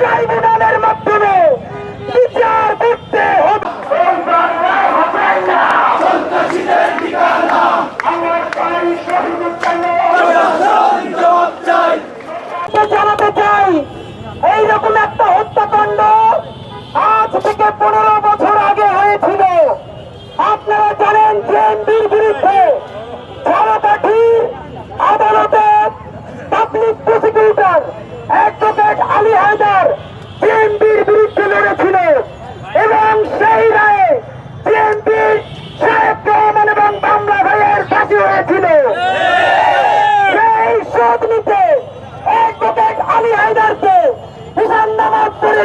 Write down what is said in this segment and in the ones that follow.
ট্রাইব্যুনালের মাধ্যমে বিচার করতে হবে আমার ভাই শহীদুজ্জামান জানাতে চাই এইরকম একটা হত্যাকাণ্ড আজ থেকে পনেরো বছর আগে হয়েছিল আপনারা জানেন জেএমবির বিরুদ্ধে ঝাড়াকাঠির আদালতে public prosecutor advocate Ali Haider জেএমবির বিরুদ্ধে লড়েছিল এবং সেই রায়ে জেএমবির সাহেব রহমান এবং বাংলা ভাইয়ের ফাঁসি হয়েছিল সেই শোধ নিতে অ্যাডভোকেট আলী হায়দারকে ঈশান নামাজ পড়ে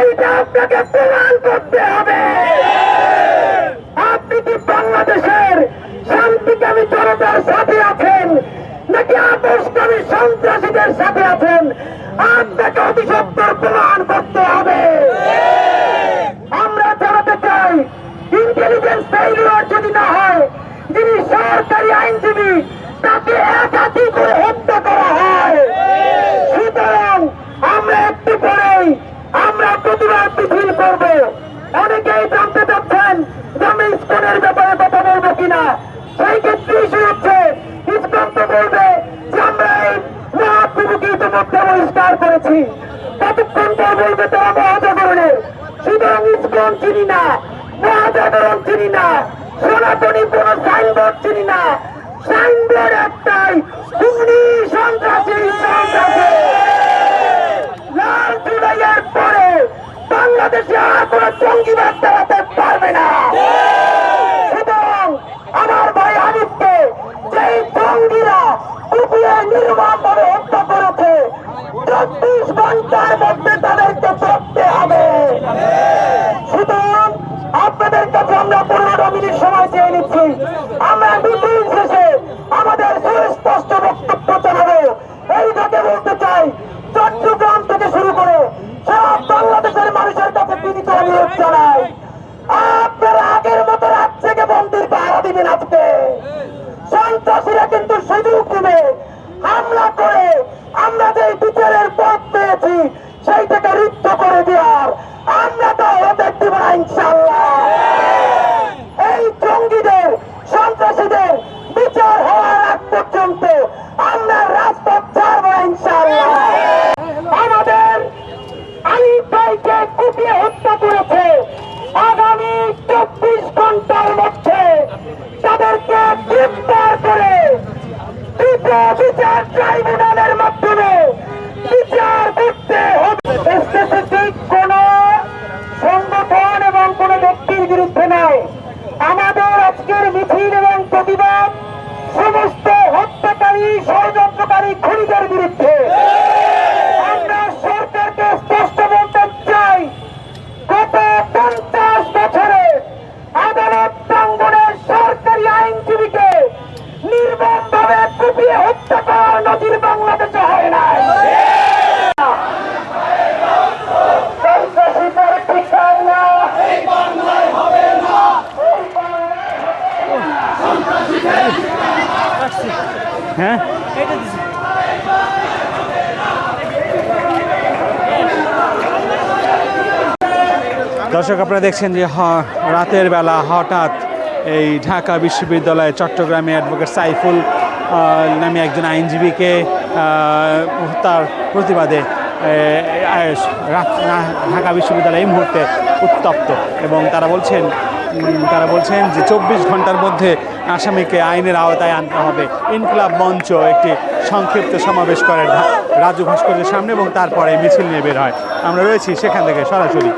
এইটা আপনাকে প্রমাণ করতে হবে। আপনি কি বাংলাদেশের শান্তিকামী জনতার সাথে আছেন, নাকি আপোষকামী সন্ত্রাসীদের সাথে আছেন? আপনাকে অতিসত্তর প্রমাণ করতে হবে। আমরা জানাতে চাই ইন্টেলিজেন্স ফেইলিওর যদি না হয়, যিনি সরকারি আইনজীবী, তাকে একাকি করে হত্যা করা হয় সুতরাং আমরা একটু পরেই আমরা প্রতিবাদ মিছিল করব অনেকেই জানতে চাচ্ছেন যে আমি ইস্কনের ব্যাপারে কথা বলব কিনা সেই ক্ষেত্রে ইস্যু হচ্ছে ইস্কন তো বলবে যে আমরা এই মহাপ্রভুকে ইতিমধ্যে বহিষ্কার করেছি। কতক্ষণ পর বলবে তারা মহাজাগরণের সুতরাং ইস্কন চিনি না, মহাজাগরণ চিনি না, সনাতনী কোন সাইনবোর্ড চিনি না। সাইনবোর্ড একটাই, খুনি সন্ত্রাসী সন্ত্রাসী। লাল জুলাইয়ের পরে বাংলাদেশে আর কোন জঙ্গিবাদ চালাতে পারবে না সুতরাং আমার ভাই আদিত্যকে যেই জঙ্গিরা কুপিয়ে নির্মম ভাবে হত্যা করেছে চব্বিশ ঘণ্টার মধ্যে তাদেরকে ধরতে হবে সুতরাং আপনাদের কাছে আমরা পনেরো মিনিট সময় চেয়ে নিচ্ছি। আমরা মিটিং শেষে আমাদের সুস্পষ্ট বক্তব্য জানাব। এই থেকে বলতে চাই, চট্টগ্রাম থেকে শুরু করে সারা বাংলাদেশের মানুষের কাছে বিনীত অনুরোধ জানাই। আপনারা আগের মতো রাত থেকে মন্দির পাহারা দিবেন আজকে। সন্ত্রাসীরা কিন্তু সুযোগ দিবে। হামলা করে আমরা যে বিচারের পথ পেয়েছি, সেইটাকে রুদ্ধ করে দেওয়ার বিচার ট্রাইব্যুনালের মাধ্যমে বিচার করতে হবে। স্পেসিফিক কোন সংগঠন এবং কোন ব্যক্তির বিরুদ্ধে নয়। আমাদের আজকের মিছিল এবং প্রতিবাদ সমস্ত হত্যাকারী, ষড়যন্ত্রকারী খুনিদের বিরুদ্ধে। আমরা সরকারকে স্পষ্ট বলতে চাই, গত পঞ্চাশ বছরে আদালত প্রাঙ্গনের সরকারি আইনজীবীকে নির্মম ভাবে কুপিয়ে হত্যা বাংলাদেশে হয়। হ্যাঁ দর্শক, আপনারা দেখছেন যে রাতের বেলা হঠাৎ এই ঢাকা বিশ্ববিদ্যালয়ে চট্টগ্রামে অ্যাডভোকেট সাইফুল নামে একজন আইনজীবীকে হত্যার প্রতিবাদে ঢাকা বিশ্ববিদ্যালয় এই মুহূর্তে উত্তপ্ত। এবং তারা বলছেন তারা বলছেন যে চব্বিশ ঘণ্টার মধ্যে আসামিকে আইনের আওতায় আনতে হবে। ইনকলাব মঞ্চ একটি সংক্ষিপ্ত সমাবেশ করে রাজু ভাস্কর্যের সামনে এবং তারপরে মিছিল নিয়ে বের হয়। আমরা রয়েছি সেখান থেকে সরাসরি।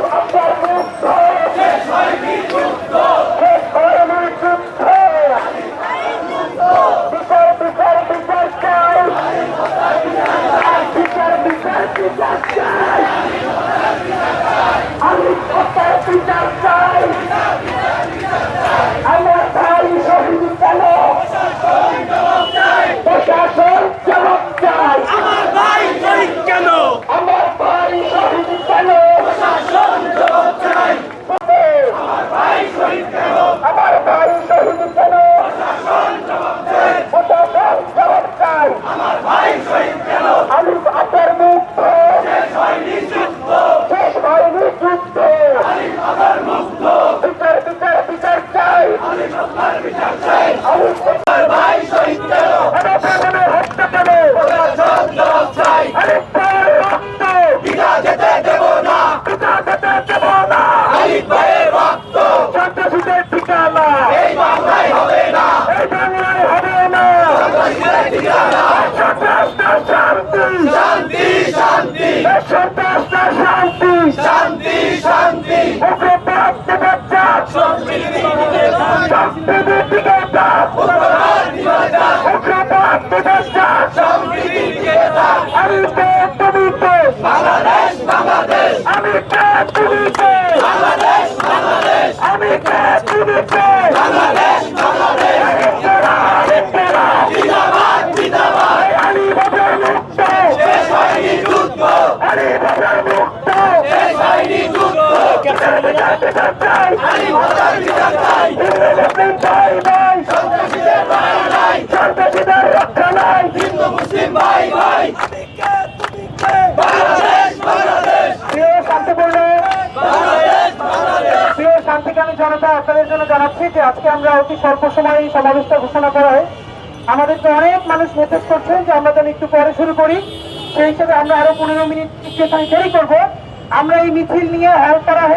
শান্তিকামী আপনাদের জন্য জানাচ্ছি যে আজকে আমরা অতি স্বল্প সময়ে এই সমাবেশটা ঘোষণা করা হয়। আমাদেরকে অনেক মানুষ মেসেজ করছেন যে আমরা যেন একটু পরে শুরু করি। সেই হিসাবে আমরা আরও পনেরো মিনিট একটু দেরি করব। আমরা এই মিছিল নিয়ে হালতারা হয়ে